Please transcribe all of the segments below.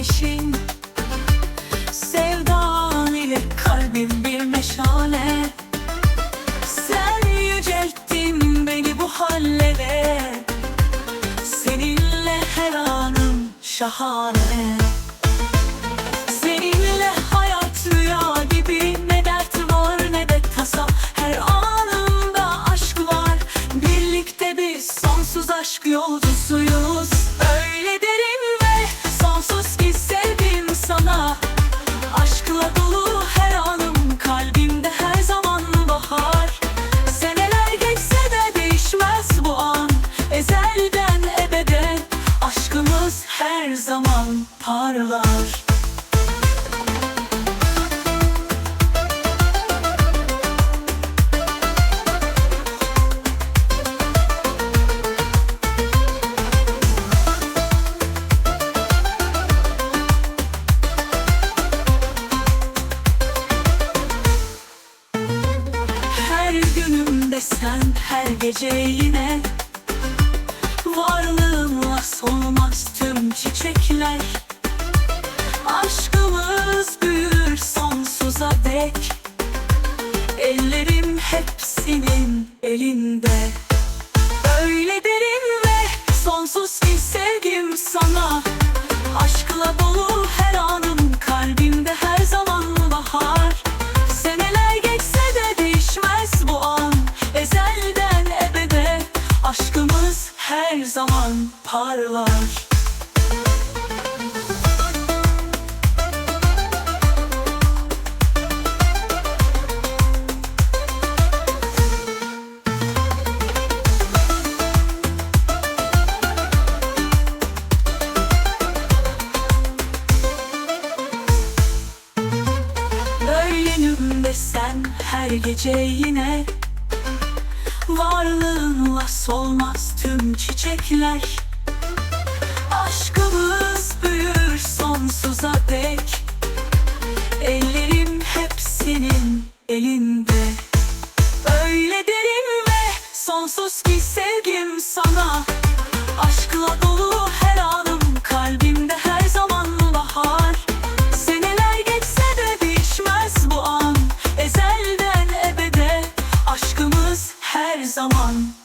ateşin. Sevdan ile kalbim bir meşale. Sen yücelttin beni bu hallere. Seninle her anım şahane. Seninle hayat rüya gibi Ne dert var ne de tasa. Her anımda aşk var. Birlikte biz sonsuz aşk yolcusuyuz aşkımız her zaman parlar. Sen her gece yine Varlığınla tüm çiçekler. Aşkımız büyür sonsuza dek. Ellerim hep senin elinde. Öyle derin ve sonsuz ki sevgim sana. Aşkla dolu her anım kalbimde her zaman bahar. Seneler geçse de değişmez bu an. Ezelden ebede aşkımız her zaman parlar Öğlenimde sen her gece yine Varlığınla solmaz tüm çiçekler. Aşkımız büyür sonsuza dek. Ellerim hep senin elinde. Öyle derin ve sonsuz ki sevgim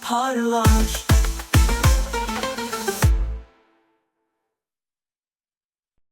parlar.